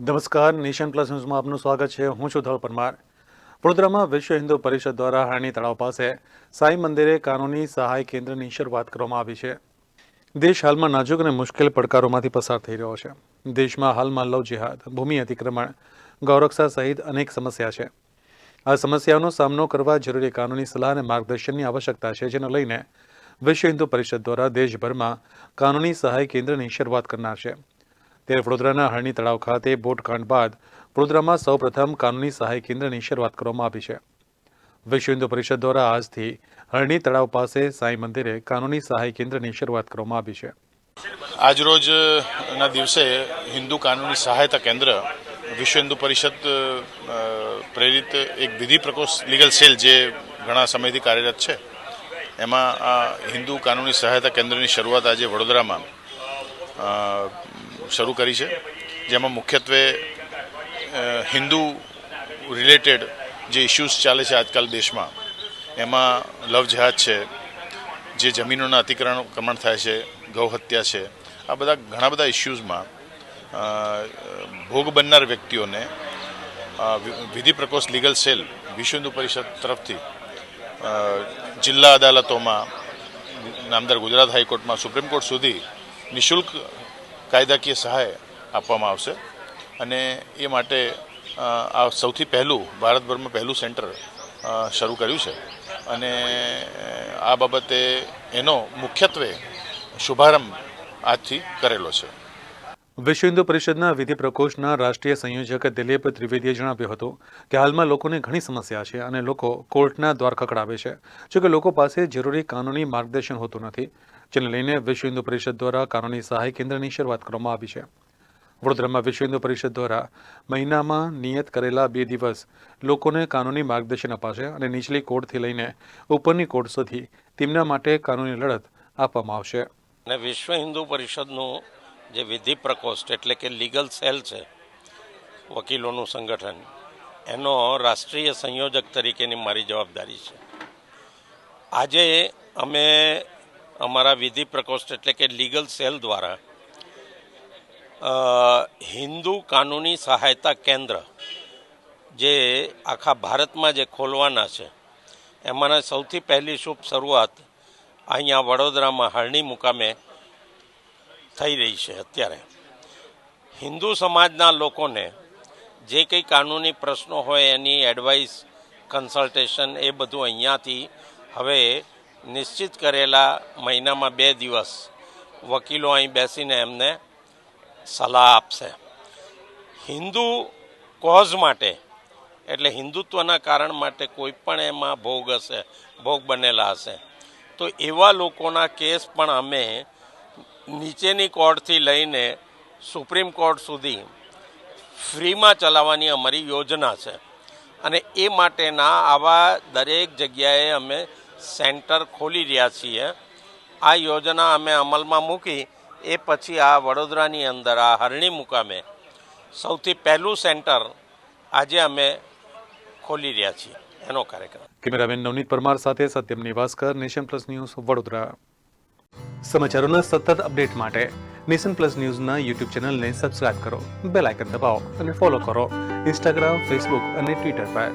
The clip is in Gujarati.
નમસ્કાર, નેશન પ્લસ ન્યૂઝમાં આપનું સ્વાગત છે. હું છું ધળ પરમાર. વડોદરામાં વિશ્વ હિન્દુ પરિષદ દ્વારા હારણી તળાવ પાસે સાંઈ મંદિરે કાનૂની સહાય કેન્દ્રની શરૂઆત કરવામાં આવી છે. દેશ હાલમાં નાજુક અને મુશ્કેલ પડકારોમાંથી પસાર થઈ રહ્યો છે. દેશમાં હાલમાં લવ જિહાદ, ભૂમિ અતિક્રમણ, ગૌરક્ષા સહિત અનેક સમસ્યા છે. આ સમસ્યાઓનો સામનો કરવા જરૂરી કાનૂની સલાહ અને માર્ગદર્શનની આવશ્યકતા છે, જેને લઈને વિશ્વ હિન્દુ પરિષદ દ્વારા દેશભરમાં કાનૂની સહાય કેન્દ્રની શરૂઆત કરનાર છે. ત્યારે વડોદરાના હરણી તળાવ ખાતે બોટકાંડ બાદ વડોદરામાં સૌપ્રથમ કાનૂની સહાય કેન્દ્રની શરૂઆત કરવામાં આવી છે. વિશ્વ હિન્દુ પરિષદ દ્વારા આજથી હરણી તળાવ પાસે સાંઈ મંદિરે કાનૂની સહાય કેન્દ્રની શરૂઆત કરવામાં આવી છે. આજરોજના દિવસે હિન્દુ કાનૂની સહાયતા કેન્દ્ર વિશ્વ હિન્દુ પરિષદ પ્રેરિત એક વિધિ પ્રકોષ લીગલ સેલ જે ઘણા સમયથી કાર્યરત છે, એમાં આ હિન્દુ કાનૂની સહાયતા કેન્દ્રની શરૂઆત આજે વડોદરામાં શરૂ કરી છે. જેમાં મુખ્યત્વે હિન્દુ રિલેટેડ જે ઇસ્યુઝ ચાલે છે આજકાલ દેશમાં, એમાં લવ જહાજ છે, જે જમીનોના અતિક્રમણ ક્રમણ થાય છે ગૌ હત્યા છે, આ બધા ઘણા બધા ઇસ્યુઝમાં ભોગ બનનાર વ્યક્તિઓને વિધિ પ્રકોષ લીગલ સેલ વિશ્વ હિન્દુ પરિષદ તરફથી જિલ્લા અદાલતોમાં, નામદાર ગુજરાત હાઈકોર્ટમાં, સુપ્રીમ કોર્ટ સુધી નિઃશુલ્ક કાયદાકીય સહાય આપવામાં આવશે. અને એ માટે આ સૌથી પહેલું, ભારતભરમાં પહેલું સેન્ટર શરૂ કર્યું છે. અને આ બાબતે એનો મુખ્યત્વે શુભારંભ આજથી કરેલો છે. વિશ્વ હિન્દુ પરિષદના વિધિ પ્રકોષ્ઠના રાષ્ટ્રીય સંયોજક દિલીપ ત્રિવેદીએ જણાવ્યું હતું કે હાલમાં લોકોને ઘણી સમસ્યા છે અને લોકો કોર્ટના દ્વાર ખકડાવે છે. જોકે લોકો પાસે જરૂરી કાનૂની માર્ગદર્શન હોતું નથી. જેને લઈને વિશ્વ હિન્દુ પરિષદ દ્વારા કાનૂની સહાય કેન્દ્રની શરૂઆત કરવામાં આવી છે. વડોદરામાં વિશ્વ હિન્દુ પરિષદ દ્વારા મહિનામાં નિયત કરેલા બે દિવસ લોકોને કાનૂની માર્ગદર્શન અપાશે અને નીચલી કોર્ટથી લઈને ઉપરની કોર્ટ સુધી તેમના માટે કાનૂની લડત આપવામાં આવશે. અને વિશ્વ હિન્દુ પરિષદનું જે વિધિ પ્રકોષ્ઠ એટલે કે લીગલ સેલ છે, વકીલોનું સંગઠન, એનો રાષ્ટ્રીય સંયોજક તરીકેની મારી જવાબદારી છે. આજે અમે અમારા વિધિ પ્રકોષ્ઠ એટલે કે લીગલ સેલ દ્વારા હિન્દુ કાનૂની સહાયતા કેન્દ્ર જે આખા ભારતમાં જે ખોલવાના છે, એમાંના સૌથી પહેલી શુભ શરૂઆત અહીંયા વડોદરામાં હરણી મુકામે થઈ રહી છે અત્યારે. હિન્દુ સમાજના લોકોને જે કંઈ કાનૂની પ્રશ્નો હોય એની એડવાઇસ, કન્સલ્ટેશન એ બધું અહીંયાથી હવે નિશ્ચિત કરેલા મહિનામાં બે દિવસ વકીલો અહીં બેસીને એમને સલાહ આપશે. હિન્દુ કોઝ માટે, એટલે હિન્દુત્વના કારણ માટે કોઈ પણ એમાં ભોગ હશે, ભોગ બનેલા હશે. તો એવા લોકોના કેસ પણ અમે નીચેની કોર્ટથી લઈને સુપ્રીમ કોર્ટ સુધી ફ્રીમાં ચલાવવાની અમારી યોજના છે. અને એ માટેના આવા દરેક જગ્યાએ અમે સેન્ટર ખોલી રહ્યા છીએ. આ યોજના અમે અમલમાં મૂકી એ પછી આ વડોદરાની અંદર આ હરણી મુકામે સૌથી પહેલું સેન્ટર આજે અમે ખોલી રહ્યા છીએ એનો કાર્યક્રમ. કેમેરામેન નવનીત પરમાર સાથે Satyam Nivaskar Nation Plus News Vadodara. સમાચારોના સતત અપડેટ માટે નેશન પ્લસ ન્યૂઝના યુટ્યુબ ચેનલને સબસ્ક્રાઇબ કરો બેલ આઇકન દબાવો અને ફોલો કરો. ઇન્સ્ટાગ્રામ ફેસબુક અને ટ્વિટર પર.